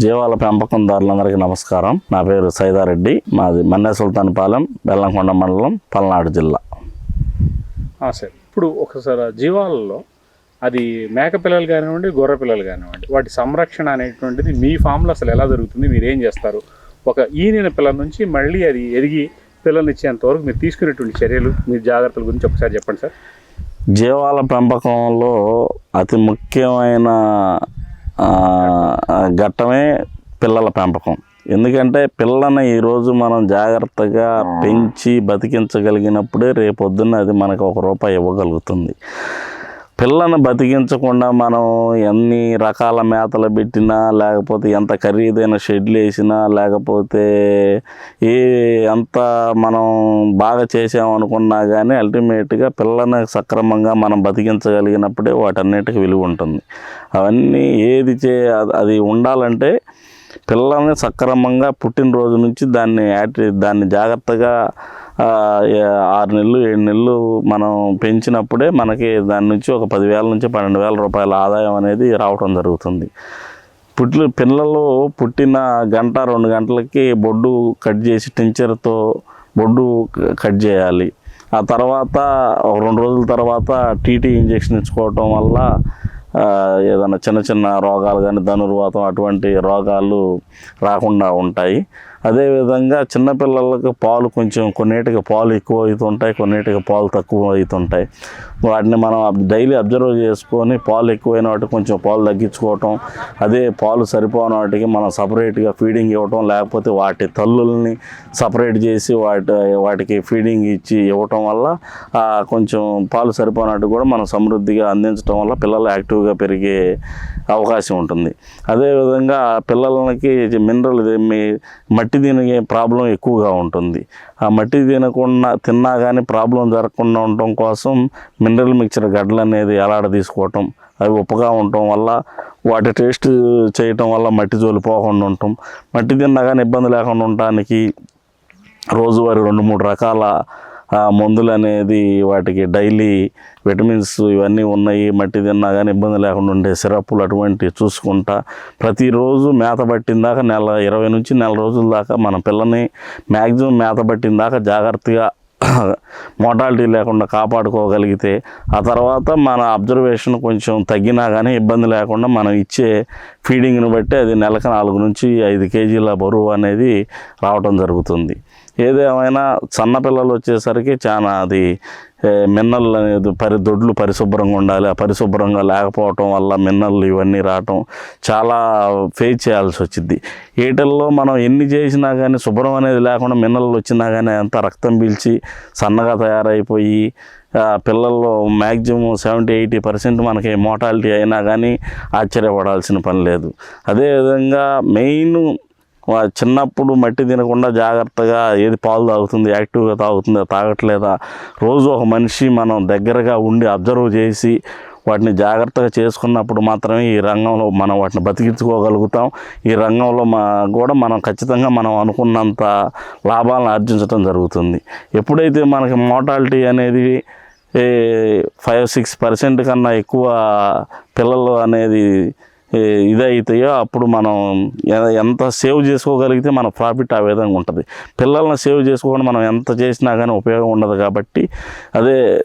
జీవాల పెంపకందారులందరికీ నమస్కారం. నా పేరు సైదారెడ్డి. మాది మన్నే సుల్తాన్పాలెం బెల్లంకొండ మండలం పల్నాడు జిల్లా. ఆ, సార్. ఇప్పుడు ఒకసారి జీవాలలో అది మేక పిల్లలు కానివ్వండి గొర్రె పిల్లలు కానివ్వండి వాటి సంరక్షణ అనేటువంటిది మీ ఫామ్లో అసలు ఎలా జరుగుతుంది? మీరు ఏం చేస్తారు? ఒక ఈనిన పిల్లల నుంచి మళ్ళీ అది ఎదిగి పిల్లల్ని ఇచ్చేంత వరకు మీరు తీసుకునేటువంటి చర్యలు మీ జాగ్రత్తల గురించి ఒకసారి చెప్పండి సార్. జీవాల పెంపకంలో అతి ముఖ్యమైన ఘట్టమే పిల్లల పెంపకం. ఎందుకంటే పిల్లని ఈరోజు మనం జాగ్రత్తగా పెంచి బతికించగలిగినప్పుడే రేపొద్దున్న అది మనకు ఒక రూపాయి ఇవ్వగలుగుతుంది. పిల్లను బతికించకుండా మనం ఎన్ని రకాల మేతలు పెట్టినా లేకపోతే ఎంత ఖరీదైన షెడ్లు వేసినా లేకపోతే ఏ ఎంత మనం బాగా చేసామనుకున్నా కానీ అల్టిమేట్గా పిల్లని సక్రమంగా మనం బతికించగలిగినప్పుడే వాటన్నిటికీ విలువ ఉంటుంది. అవన్నీ ఏది చే అది- అది ఉండాలంటే పిల్లల్ని సక్రమంగా పుట్టినరోజు నుంచి దాన్ని యాటి దాన్ని జాగ్రత్తగా ఆరు నెలలు ఏడు నెలలు మనం పెంచినప్పుడే మనకి దాని నుంచి ఒక పదివేల నుంచి పన్నెండు వేల రూపాయల ఆదాయం అనేది రావటం జరుగుతుంది. పుట్టి పిల్లలు పుట్టిన గంట రెండు గంటలకి బొడ్డు కట్ చేసి టించర్తో బొడ్డు కట్ చేయాలి. ఆ తర్వాత ఒక రెండు రోజుల తర్వాత టీటీ ఇంజెక్షన్ ఇచ్చుకోవటం వల్ల ఏదైనా చిన్న చిన్న రోగాలు కానీ ధనుర్వాతం అటువంటి రోగాలు రాకుండా ఉంటాయి. అదేవిధంగా చిన్నపిల్లలకు పాలు కొంచెం కొన్నిటికి పాలు ఎక్కువ అవుతుంటాయి కొన్నిటికి పాలు తక్కువ అవుతుంటాయి వాటిని మనం డైలీ అబ్జర్వ్ చేసుకొని పాలు ఎక్కువైన వాటికి కొంచెం పాలు తగ్గించుకోవటం అదే పాలు సరిపోని వాటికి మనం సపరేట్గా ఫీడింగ్ ఇవ్వటం లేకపోతే వాటి తల్లుల్ని సపరేట్ చేసి వాటి వాటికి ఫీడింగ్ ఇచ్చి ఇవ్వటం వల్ల కొంచెం పాలు సరిపోనట్టు కూడా మనం సమృద్ధిగా అందించడం వల్ల పిల్లలు యాక్టివ్గా పెరిగే అవకాశం ఉంటుంది. అదేవిధంగా పిల్లలకి మినరల్ మట్టి మట్టి తినే ప్రాబ్లం ఎక్కువగా ఉంటుంది. ఆ మట్టి తినకుండా తిన్నా కానీ ప్రాబ్లం జరగకుండా ఉండటం కోసం మినరల్ మిక్చర్ గడ్డలు అనేది ఎలాడ తీసుకోవటం అవి ఉప్పగా ఉండటం వల్ల వాటి టేస్ట్ చేయటం వల్ల మట్టి జోలి పోకుండా ఉండటం మట్టి తిన్నా కానీ ఇబ్బంది లేకుండా ఉండటానికి రోజువారీ రెండు మూడు రకాల ఆ, మందులు అనేది వాటికి డైలీ విటమిన్స్ ఇవన్నీ ఉన్నాయి మట్టి తిన్నా కానీ ఇబ్బంది లేకుండా ఉండే సిరప్పులు అటువంటివి చూసుకుంటా ప్రతిరోజు మేత పట్టిన దాకా నెల ఇరవై నుంచి నెల రోజుల దాకా మన పిల్లని మ్యాక్సిమం మేత పట్టిన దాకా జాగ్రత్తగా మోటాలిటీ లేకుండా కాపాడుకోగలిగితే ఆ తర్వాత మన అబ్జర్వేషన్ కొంచెం తగ్గినా కానీ ఇబ్బంది లేకుండా మనం ఇచ్చే ఫీడింగ్ని బట్టి అది నెలకు నాలుగు నుంచి ఐదు కేజీల బరువు అనేది రావటం జరుగుతుంది. ఏదేమైనా సన్నపిల్లలు వచ్చేసరికి చాలా అది మిన్నళ్ళు అనేది పరి దొడ్లు పరిశుభ్రంగా ఉండాలి. ఆ పరిశుభ్రంగా లేకపోవటం వల్ల మిన్నళ్ళు ఇవన్నీ రావటం చాలా ఫేస్ చేయాల్సి వచ్చింది ఈటల్లో మనం ఎన్ని చేసినా కానీ శుభ్రం అనేది లేకుండా మిన్నళ్ళు వచ్చినా కానీ అంత రక్తం పీల్చి సన్నగా తయారైపోయి పిల్లల్లో మ్యాక్సిమం సెవెంటీ ఎయిటీ పర్సెంట్ మనకి మోటాలిటీ అయినా కానీ ఆశ్చర్యపడాల్సిన పని లేదు. అదేవిధంగా మెయిన్ చిన్నప్పుడు మట్టి తినకుండా జాగ్రత్తగా ఏది పాలు తాగుతుంది యాక్టివ్గా తాగుతుందా తాగట్లేదా? రోజు ఒక మనిషి మనం దగ్గరగా ఉండి అబ్జర్వ్ చేసి వాటిని జాగ్రత్తగా చేసుకున్నప్పుడు మాత్రమే ఈ రంగంలో మనం వాటిని బతికించుకోగలుగుతాం. ఈ రంగంలో మా కూడా మనం ఖచ్చితంగా మనం అనుకున్నంత లాభాలను ఆర్జించడం జరుగుతుంది. ఎప్పుడైతే మనకి మోటాలిటీ అనేది ఫైవ్ సిక్స్ పర్సెంట్ కన్నా ఎక్కువ పిల్లలు అనేది ఇదైతాయో అప్పుడు మనం ఎంత సేవ్ చేసుకోగలిగితే మన ప్రాఫిట్ ఆ విధంగా ఉంటుంది. పిల్లల్ని సేవ్ చేసుకోకుండా మనం ఎంత చేసినా కానీ ఉపయోగం ఉండదు కాబట్టి అదే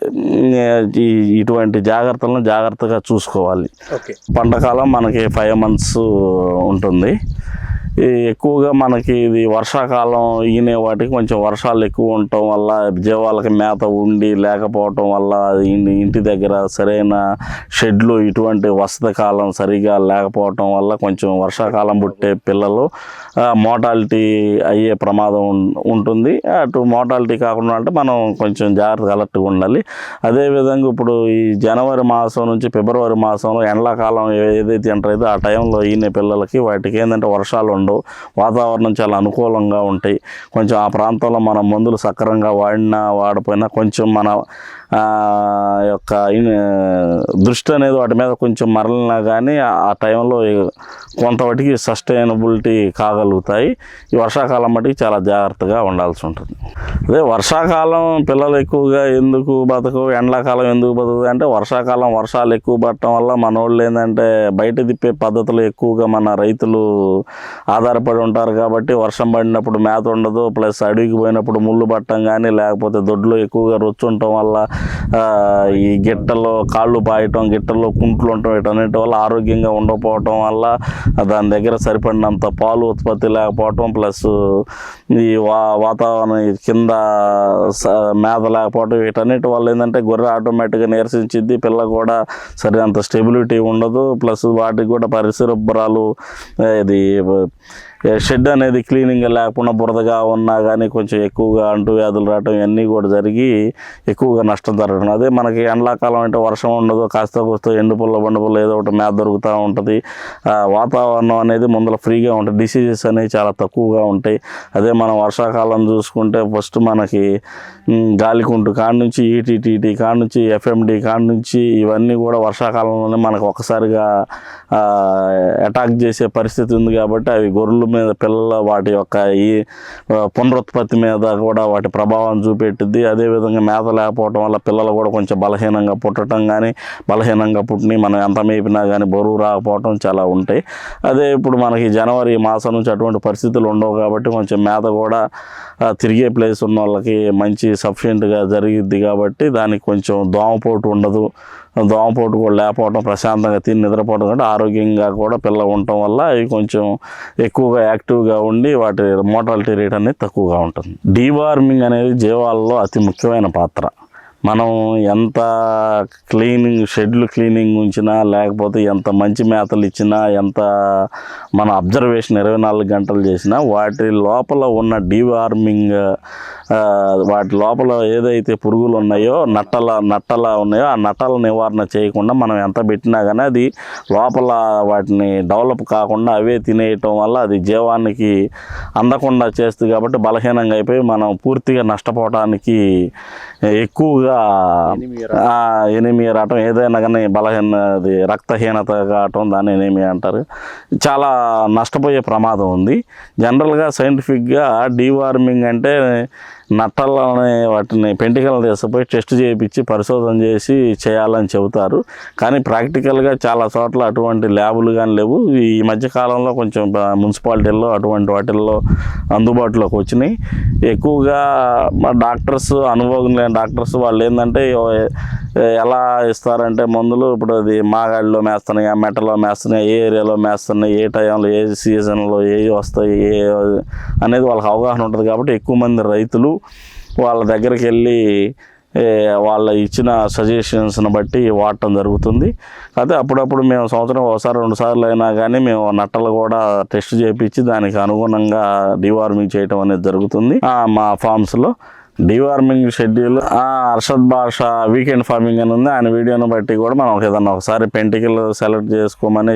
ఇటువంటి జాగ్రత్తలను జాగ్రత్తగా చూసుకోవాలి. ఓకే. పంటకాలం మనకి ఫైవ్ మంత్స్ ఉంటుంది. ఎక్కువగా మనకి ఇది వర్షాకాలం ఈనే వాటికి కొంచెం వర్షాలు ఎక్కువ ఉండటం వల్ల జీవాలకి మేత ఉండి లేకపోవటం వల్ల ఇంటి దగ్గర సరైన షెడ్లు ఇటువంటి వసతి కాలం సరిగా లేకపోవటం వల్ల కొంచెం వర్షాకాలం పుట్టే పిల్లలు మోటాలిటీ అయ్యే ప్రమాదం ఉంటుంది. అటు మోటాలిటీ కాకుండా అంటే మనం కొంచెం జాగ్రత్తగా అలర్ట్గా ఉండాలి. అదేవిధంగా ఇప్పుడు ఈ జనవరి మాసం నుంచి ఫిబ్రవరి మాసంలో ఎండాకాలం ఏదైతే ఎంటర్ అయితే ఆ టైంలో ఈయన పిల్లలకి వాటికి ఏంటంటే వర్షాలు ఉండవు. వాతావరణం చాలా అనుకూలంగా ఉంటాయి. కొంచెం ఆ ప్రాంతంలో మనం మందులు సక్రమంగా వాడినా వాడపోయినా కొంచెం మన యొక్క దృష్టి అనేది వాటి మీద కొంచెం మరలినా కానీ ఆ టైంలో కొంతవటికి సస్టైనబిలిటీ కాగలుగుతాయి. ఈ వర్షాకాలం మటుకు చాలా జాగ్రత్తగా ఉండాల్సి ఉంటుంది. అదే వర్షాకాలం పిల్లలు ఎక్కువగా ఎందుకు బతకు ఎండాకాలం ఎందుకు బతుకుతుంది అంటే వర్షాకాలం వర్షాలు ఎక్కువ పడటం వల్ల మన వాళ్ళు ఏంటంటే బయట తిప్పే పద్ధతులు ఎక్కువగా మన రైతులు ఆధారపడి ఉంటారు కాబట్టి వర్షం పడినప్పుడు మేత ఉండదు. ప్లస్ అడవికి పోయినప్పుడు ముళ్ళు పట్టడం కానీ లేకపోతే దొడ్లు ఎక్కువగా రొచ్చుండటం వల్ల ఈ గిట్టలో కాళ్ళు పాయటం గిట్టలో కుంట్లు ఉండటం వీటన్నిటి వల్ల ఆరోగ్యంగా ఉండకపోవటం వల్ల దాని దగ్గర సరిపడినంత పాలు ఉత్పత్తి లేకపోవటం ప్లస్ ఈ వా వాతావరణం కింద స- మేత లేకపోవటం వీటన్నిటి వల్ల ఏంటంటే గొర్రె ఆటోమేటిక్గా నిరసించింది పిల్ల కూడా సరైనంత స్టెబిలిటీ ఉండదు ప్లస్ వాటికి కూడా పరిశుభ్రాలు ఇది షెడ్ అనేది క్లీనింగ్ లేకుండా బురదగా ఉన్నా కానీ కొంచెం ఎక్కువగా అంటువ్యాధులు రావటం ఇవన్నీ కూడా జరిగి ఎక్కువగా నష్టం జరగడం అదే మనకి ఎండాకాలం అంటే వర్షం ఉండదు కాస్త కూస్త ఎండు పుల్ల బండు పుల్ల ఏదో ఒకటి మేత దొరుకుతూ ఉంటుంది. వాతావరణం అనేది ముందర ఫ్రీగా ఉంటుంది. డిసీజెస్ అనేవి చాలా తక్కువగా ఉంటాయి. అదే మనం వర్షాకాలం చూసుకుంటే ఫస్ట్ మనకి గాలికుంటు కాడ నుంచి ఈటీటీటీ కాడ నుంచి ఎఫ్ఎండి కాడ నుంచి ఇవన్నీ కూడా వర్షాకాలంలోనే మనకు ఒకసారిగా అటాక్ చేసే పరిస్థితి ఉంది కాబట్టి అవి గొర్రెలు మీద పిల్లల వాటి యొక్క ఈ పునరుత్పత్తి మీద కూడా వాటి ప్రభావం చూపెట్టింది అదేవిధంగా మేత లేకపోవడం వల్ల పిల్లలు కూడా కొంచెం బలహీనంగా పుట్టడం కానీ బలహీనంగా పుట్టిన మనం ఎంత మేపినా కానీ బరువు రాకపోవడం చాలా ఉంటాయి. అదే ఇప్పుడు మనకి జనవరి మాసం నుంచి అటువంటి పరిస్థితులు ఉండవు కాబట్టి కొంచెం మేత కూడా తిరిగే ప్లేస్ ఉన్న వాళ్ళకి మంచి సఫిషియెంట్గా జరిగిద్ది కాబట్టి దానికి కొంచెం దోమపోటు ఉండదు. దోమపోటు కూడా లేకపోవడం ప్రశాంతంగా తిని నిద్రపోవడం కంటే ఆరోగ్యంగా కూడా పిల్ల ఉండటం వల్ల అవి కొంచెం ఎక్కువగా యాక్టివ్గా ఉండి వాటి మోటాలిటీ రేట్ అనేది తక్కువగా ఉంటుంది. డీవార్మింగ్ అనేది జీవాల్లో అతి ముఖ్యమైన పాత్ర. మనం ఎంత క్లీనింగ్ షెడ్లు క్లీనింగ్ ఉంచినా లేకపోతే ఎంత మంచి మేతలు ఇచ్చినా ఎంత మన అబ్జర్వేషన్ ఇరవై నాలుగు గంటలు చేసినా వాటి లోపల ఉన్న డీవార్మింగ్ వాటి లోపల ఏదైతే పురుగులు ఉన్నాయో నట్టల నట్టల ఉన్నాయో ఆ నట్టల నివారణ చేయకుండా మనం ఎంత పెట్టినా కానీ అది లోపల వాటిని డెవలప్ కాకుండా అవే తినేయటం వల్ల అది జీవానికి అందకుండా చేస్తుంది కాబట్టి బలహీనంగా అయిపోయి మనం పూర్తిగా నష్టపోవడానికి ఎక్కువగా ఎనిమియా రావటం ఏదైనా కానీ బలహీన అది రక్తహీనత కావటం దాన్ని ఎనిమియా అంటారు. చాలా నష్టపోయే ప్రమాదం ఉంది. జనరల్గా సైంటిఫిక్గా డీవార్మింగ్ అంటే నట్టలని వాటిని పెంటికలు తీసుకుపోయి టెస్ట్ చేయించి పరిశోధన చేసి చేయాలని చెబుతారు. కానీ ప్రాక్టికల్గా చాలా చోట్ల అటువంటి ల్యాబులు కానీ లేవు. ఈ మధ్య కాలంలో కొంచెం మున్సిపాలిటీల్లో అటువంటి వాటిల్లో అందుబాటులోకి వచ్చినాయి. ఎక్కువగా మా డాక్టర్స్ అనుభవం లేని డాక్టర్స్ వాళ్ళు ఏంటంటే ఎలా ఇస్తారంటే మందులు ఇప్పుడు అది మాగాడిలో మేస్తున్నాయి ఆ మెట్టలో మేస్తున్నాయి ఏ ఏరియాలో మేస్తున్నాయి ఏ టైంలో ఏ సీజన్లో ఏవి వస్తాయి ఏ అనేది వాళ్ళకి అవగాహన ఉంటుంది కాబట్టి ఎక్కువ మంది రైతులు వాళ్ళ దగ్గరికి వెళ్ళి వాళ్ళ ఇచ్చిన సజెషన్స్ని బట్టి వాడటం జరుగుతుంది. అయితే అప్పుడప్పుడు మేము సంవత్సరం ఒకసారి రెండు సార్లు అయినా కానీ మేము నట్టలు కూడా టెస్ట్ చేయించి దానికి అనుగుణంగా డివార్మింగ్ చేయటం అనేది జరుగుతుంది. మా ఫామ్స్లో డివార్మింగ్ షెడ్యూల్ అర్షద్ భాష వీకెండ్ ఫార్మింగ్ అని ఉంది. ఆయన వీడియోని బట్టి కూడా మనం ఏదన్నా ఒకసారి పెంటికల్ సెలెక్ట్ చేసుకోమని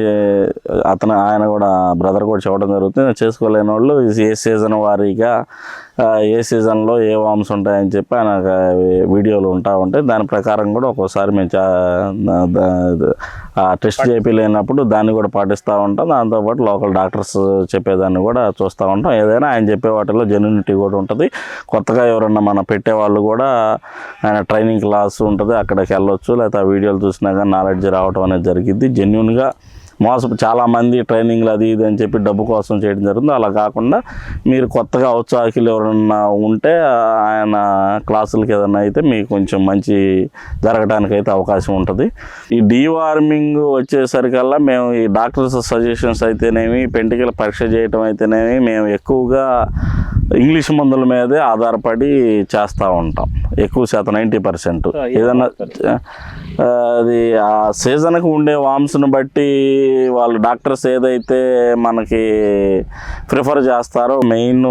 అతను ఆయన కూడా బ్రదర్ కూడా చెప్పడం జరుగుతుంది. చేసుకోలేని వాళ్ళు ఏ సీజన్ వారీగా ఏ సీజన్లో ఏ వామ్స్ ఉంటాయని చెప్పి ఆయన వీడియోలు ఉంటా ఉంటాయి. దాని ప్రకారం కూడా ఒక్కోసారి మేము టెస్ట్ చేపి లేనప్పుడు టెస్ట్ దాన్ని కూడా పాటిస్తూ ఉంటాం. దాంతోపాటు లోకల్ డాక్టర్స్ చెప్పేదాన్ని కూడా చూస్తూ ఉంటాం. ఏదైనా ఆయన చెప్పే వాటిలో జెన్యునిటీ కూడా ఉంటుంది. కొత్తగా ఎవరన్నా మన పెట్టే వాళ్ళు కూడా ఆయన ట్రైనింగ్ క్లాస్ ఉంటుంది అక్కడికి వెళ్ళొచ్చు లేకపోతే ఆ వీడియోలు చూసినా కానీ నాలెడ్జ్ రావడం అనేది జరిగింది జెన్యున్గా మోసం చాలామంది ట్రైనింగ్లు అది ఇది అని చెప్పి డబ్బు కోసం చేయడం జరుగుతుంది. అలా కాకుండా మీరు కొత్తగా ఔత్సాహికులు ఎవరన్నా ఉంటే ఆయన క్లాసులకి ఏదైనా అయితే మీకు కొంచెం మంచి జరగడానికి అయితే అవకాశం ఉంటుంది. ఈ డీవార్మింగ్ వచ్చేసరికల్లా మేము ఈ డాక్టర్స్ సజెషన్స్ అయితేనేమి పెంటికల పరీక్ష చేయటం అయితేనేమి మేము ఎక్కువగా ఇంగ్లీష్ మందుల మీదే ఆధారపడి చేస్తూ ఉంటాం. ఎక్కువ శాతం నైంటీ పర్సెంట్. ఏదన్నా అది ఆ సీజన్కి ఉండే వామ్స్ని బట్టి వాళ్ళు డాక్టర్స్ ఏదైతే మనకి ప్రిఫర్ చేస్తారో మెయిన్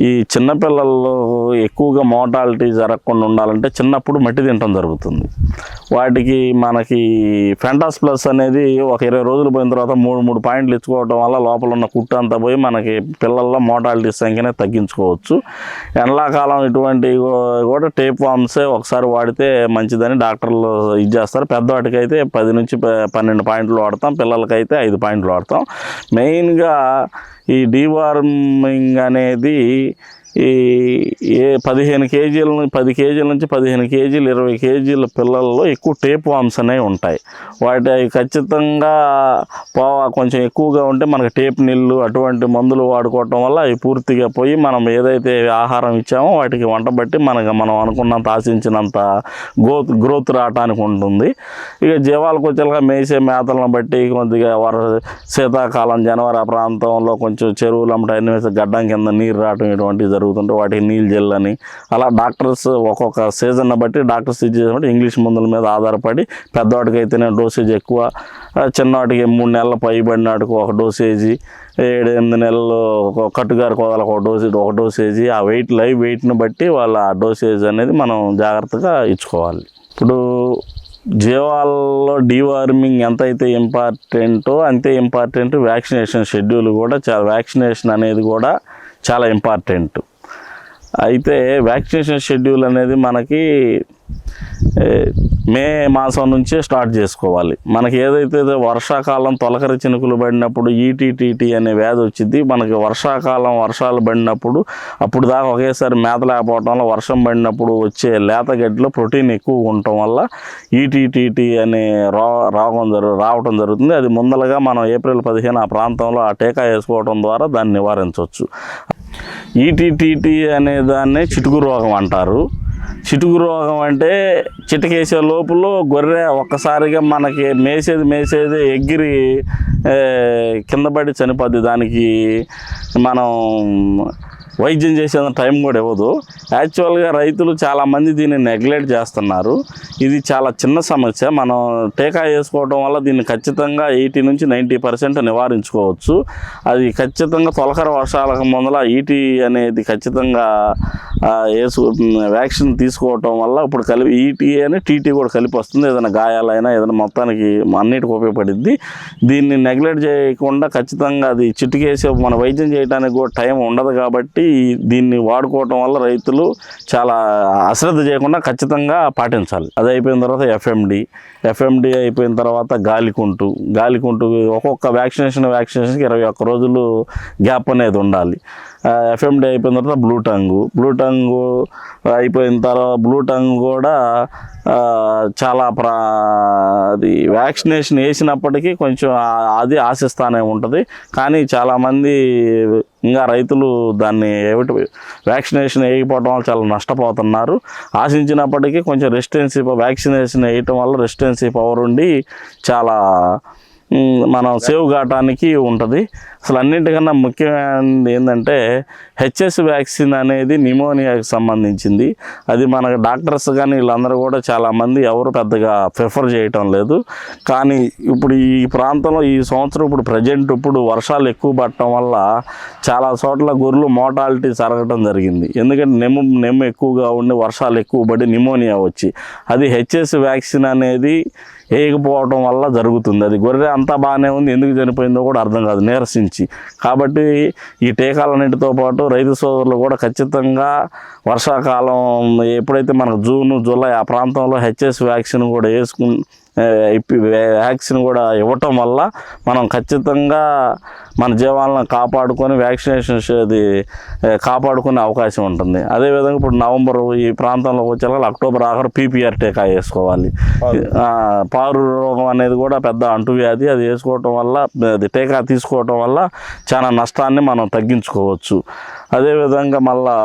ఈ చిన్నపిల్లల్లో ఎక్కువగా మోటాలిటీ జరగకుండా ఉండాలంటే చిన్నప్పుడు మట్టి తినటం జరుగుతుంది. వాటికి మనకి ఫెంటాస్ ప్లస్ అనేది ఒక ఇరవై రోజులు పోయిన తర్వాత మూడు మూడు పాయింట్లు ఇచ్చుకోవడం వల్ల లోపల ఉన్న కుట్టు అంతా పోయి మనకి పిల్లల్లో మోటాలిటీ సంఖ్యనే తగ్గించుకోవచ్చు. ఎండాకాలం ఇటువంటి కూడా టేప్ వామ్సే ఒకసారి వాడితే మంచిదని డాక్టర్లు ఇది చేస్తారు. పెద్దవాటికైతే పది నుంచి ప- పన్నెండు పాయింట్లు వాడతాం. పిల్లలకైతే ఐదు పాయింట్లు వాడతాం. మెయిన్గా ఈ డీవార్మింగ్ అనేది ఈ ఏ పదిహేను కేజీల నుంచి పది కేజీల నుంచి పదిహేను కేజీలు ఇరవై కేజీల పిల్లల్లో ఎక్కువ టేప్ వామ్స్ అనేవి ఉంటాయి. వాటి అవి ఖచ్చితంగా పోవా కొంచెం ఎక్కువగా ఉంటే మనకి టేప్ నీళ్ళు అటువంటి మందులు వాడుకోవటం వల్ల అవి పూర్తిగా పోయి మనం ఏదైతే ఆహారం ఇచ్చామో వాటికి వంట బట్టి మనకు మనం అనుకున్నంత ఆశించినంత గ్రోత్ గ్రోత్ రావటానికి ఉంటుంది. ఇక జీవాలకు వచ్చేలాగా మేసే మేతలను బట్టి కొద్దిగా వర శీతాకాలం జనవరి ఆ ప్రాంతంలో కొంచెం చెరువులు అమ్మట గడ్డం కింద నీరు రావటం ఇటువంటివి జరుగుతుంటే వాటికి నీళ్ళు జల్లని అలా డాక్టర్స్ ఒక్కొక్క సీజన్ బట్టి డాక్టర్స్ ఇచ్చేసి బట్టి ఇంగ్లీష్ మందుల మీద ఆధారపడి పెద్దవాడికి అయితేనే డోసేజ్ ఎక్కువ. చిన్నవాటికి మూడు నెలల పైబడినాడికి ఒక డోసేజీ ఏడు ఎనిమిది నెలలు ఒక కట్టుగారి కోదలకు ఒక డోసేజ్ ఒక డోసేజీ. ఆ వెయిట్ లైవ్ వెయిట్ని బట్టి వాళ్ళ డోసేజ్ అనేది మనం జాగ్రత్తగా ఇచ్చుకోవాలి. ఇప్పుడు జీవాల్లో డీవార్మింగ్ ఎంత అయితే ఇంపార్టెంటో అంతే ఇంపార్టెంట్ వ్యాక్సినేషన్ షెడ్యూల్ కూడా చాలా వ్యాక్సినేషన్ అనేది కూడా చాలా ఇంపార్టెంట్. అయితే వ్యాక్సినేషన్ షెడ్యూల్ అనేది మనకి మే మాసం నుంచే స్టార్ట్ చేసుకోవాలి. మనకి ఏదైతే వర్షాకాలం తొలకరి చినుకులు పడినప్పుడు ఈటీటీటీ అనే వ్యాధి వచ్చింది మనకి వర్షాకాలం వర్షాలు పడినప్పుడు అప్పుడు దాకా ఒకేసారి మేత లేకపోవటం వల్ల వర్షం పడినప్పుడు వచ్చే లేత గడ్డిలో ప్రోటీన్ ఎక్కువ ఉండటం వల్ల ఈటీటీటీ అనే రా రోగం జరు రావటం జరుగుతుంది. అది ముందలగా మనం ఏప్రిల్ పదిహేను ఆ ప్రాంతంలో ఆ టీకా వేసుకోవడం ద్వారా దాన్ని నివారించవచ్చు. ఈటీటీటీ అనే దాన్ని చిటుకు రోగం అంటారు. చిటుకు రోగం అంటే చిటకేసే లోపల గొర్రె ఒక్కసారిగా మనకి మేసేది మేసేది ఎగిరి కింద పడి చనిపోద్ది. దానికి మనం వైద్యం చేసేంత టైం కూడా ఇవ్వదు. యాక్చువల్గా రైతులు చాలామంది దీన్ని నెగ్లెక్ట్ చేస్తున్నారు. ఇది చాలా చిన్న సమస్య. మనం టీకా వేసుకోవడం వల్ల దీన్ని ఖచ్చితంగా ఎయిటీ నుంచి నైంటీ పర్సెంట్ నివారించుకోవచ్చు. అది ఖచ్చితంగా తొలకర వర్షాలకు ముందల ఈటీ అనేది ఖచ్చితంగా వేసు వ్యాక్సిన్ తీసుకోవటం వల్ల ఇప్పుడు కలిపి ఈటీ అని టీటీ కూడా కలిపి వస్తుంది. ఏదైనా గాయాలైనా ఏదైనా మొత్తానికి అన్నిటికి ఉపయోగపడుద్ది. దీన్ని నెగ్లెక్ట్ చేయకుండా ఖచ్చితంగా అది చిటికేసే మన వైద్యం చేయడానికి కూడా టైం ఉండదు కాబట్టి దీన్ని వాడుకోవటం వల్ల రైతులు చాలా అశ్రద్ధ చేయకుండా ఖచ్చితంగా పాటించాలి. అది అయిపోయిన తర్వాత ఎఫ్ఎండి. ఎఫ్ఎండి అయిపోయిన తర్వాత గాలికుంటు. గాలికుంటు ఒక్కొక్క వ్యాక్సినేషన్ వ్యాక్సినేషన్కి ఇరవై ఒక్క రోజులు గ్యాప్ అనేది ఉండాలి. ఎఫ్ఎండి అయిపోయిన తర్వాత బ్లూ టంగ్ బ్లూ టంగ్ అయిపోయిన తర్వాత బ్లూ టంగ్ కూడా చాలా ప్రా అది వ్యాక్సినేషన్ వేసినప్పటికీ కొంచెం అది ఆశిస్తానే ఉంటుంది. కానీ చాలామంది ఇంకా రైతులు దాన్ని ఏమిటి వ్యాక్సినేషన్ వేయకపోవడం వల్ల చాలా నష్టపోతున్నారు. ఆశించినప్పటికీ కొంచెం రెసిస్టెన్సీ వ్యాక్సినేషన్ వేయటం వల్ల రెసిస్టెన్సీ పవర్ ఉండి చాలా మనం సేవ్ కావటానికి ఉంటుంది. అసలు అన్నింటికన్నా ముఖ్యమైనది ఏంటంటే హెచ్ఎస్ వ్యాక్సిన్ అనేది నిమోనియాకి సంబంధించింది. అది మనకు డాక్టర్స్ కానీ వీళ్ళందరూ కూడా చాలామంది ఎవరు పెద్దగా ప్రిఫర్ చేయటం లేదు. కానీ ఇప్పుడు ఈ ప్రాంతంలో ఈ సంవత్సరం ఇప్పుడు ప్రజెంట్ ఇప్పుడు వర్షాలు ఎక్కువ పడటం వల్ల చాలా చోట్ల గొర్రెలు మోటాలిటీ జరగటం జరిగింది. ఎందుకంటే నెమ్ము నెమ్ము ఎక్కువగా ఉండి వర్షాలు ఎక్కువ పడి నిమోనియా వచ్చి. అది హెచ్ఎస్ వ్యాక్సిన్ అనేది వేయకపోవడం వల్ల జరుగుతుంది. అది గొర్రె అంతా బాగానే ఉంది ఎందుకు చనిపోయిందో కూడా అర్థం కాదు నీరసించి. కాబట్టి ఈ టీకాలన్నింటితో పాటు రైతు సోదరులు కూడా ఖచ్చితంగా వర్షాకాలం ఎప్పుడైతే మనకు జూన్ జూలై ఆ ప్రాంతంలో హెచ్ఎస్ వ్యాక్సిన్ కూడా వేసుకుని వ్యాక్సిన్ కూడా ఇవ్వటం వల్ల మనం ఖచ్చితంగా మన జీవాలను కాపాడుకొని వ్యాక్సినేషన్ అది కాపాడుకునే అవకాశం ఉంటుంది. అదేవిధంగా ఇప్పుడు నవంబర్ ఈ ప్రాంతంలో వచ్చేలా అక్టోబర్ ఆఖరు పీపీఆర్ టీకా వేసుకోవాలి. పారు రోగం అనేది కూడా పెద్ద అంటువ్యాధి. అది వేసుకోవటం వల్ల అది టీకా తీసుకోవటం వల్ల చాలా నష్టాన్ని మనం తగ్గించుకోవచ్చు. అదేవిధంగా మళ్ళా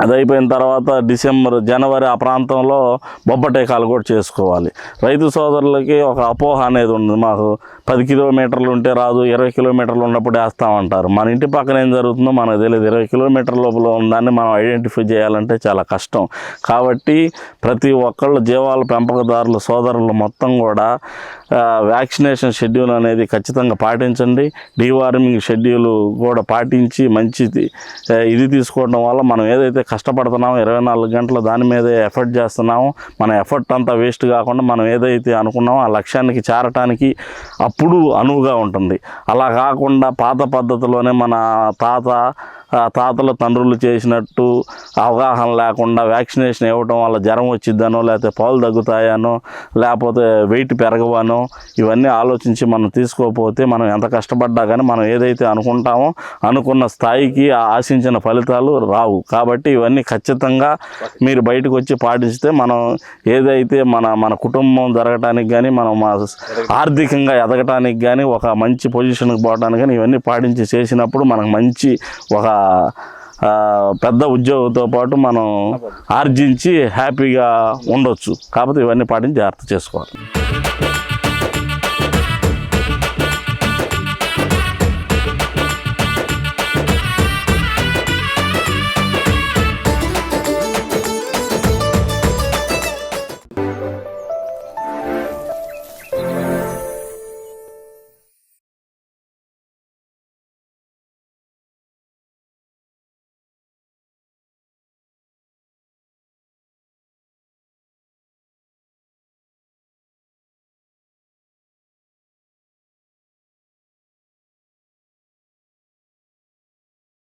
అది అయిపోయిన తర్వాత డిసెంబర్ జనవరి ఆ ప్రాంతంలో బొబ్బటేకాలు కూడా చేసుకోవాలి. రైతు సోదరులకి ఒక అపోహ అనేది ఉంది మాకు పది కిలోమీటర్లు ఉంటే రాదు ఇరవై కిలోమీటర్లు ఉన్నప్పుడు వేస్తామంటారు. మన ఇంటి పక్కన ఏం జరుగుతుందో మనకు తెలియదు. ఇరవై కిలోమీటర్ల లోపల ఉందాన్ని మనం ఐడెంటిఫై చేయాలంటే చాలా కష్టం. కాబట్టి ప్రతి ఒక్కళ్ళు జీవాల పెంపకదారులు సోదరులు మొత్తం కూడా వ్యాక్సినేషన్ షెడ్యూల్ అనేది ఖచ్చితంగా పాటించండి. డీవార్మింగ్ షెడ్యూల్ కూడా పాటించి మంచిది ఇది తీసుకోవడం వల్ల మనం ఏదైతే కష్టపడుతున్నామో ఇరవై నాలుగు గంటలు దాని మీదే ఎఫర్ట్ చేస్తున్నామో మన ఎఫర్ట్ అంతా వేస్ట్ కాకుండా మనం ఏదైతే అనుకున్నామో ఆ లక్ష్యానికి చేరటానికి అప్పుడు అనువుగా ఉంటుంది. అలా కాకుండా పాత పద్ధతిలోనే మన తాత తాతలు తండ్రులు చేసినట్టు అవగాహన లేకుండా వ్యాక్సినేషన్ ఇవ్వటం వల్ల జ్వరం వచ్చిద్దనో లేకపోతే పాలు తగ్గుతాయనో లేకపోతే వెయిట్ పెరగవనో ఇవన్నీ ఆలోచించి మనం తీసుకోకపోతే మనం ఎంత కష్టపడ్డా కానీ మనం ఏదైతే అనుకుంటామో అనుకున్న స్థాయికి ఆశించిన ఫలితాలు రావు. కాబట్టి ఇవన్నీ ఖచ్చితంగా మీరు బయటకు వచ్చి పాటిస్తే మనం ఏదైతే మన మన కుటుంబం జరగటానికి కానీ మనం మా ఆర్థికంగా ఎదగటానికి కానీ ఒక మంచి పొజిషన్కి పోవడానికి కానీ ఇవన్నీ పాటించి చేసినప్పుడు మనకు మంచి ఒక పెద్ద ఉద్యోగంతో పాటు మనం ఆర్జించి హ్యాపీగా ఉండొచ్చు. కాకపోతే ఇవన్నీ పాటించి జాగ్రత్త చేసుకోవాలి.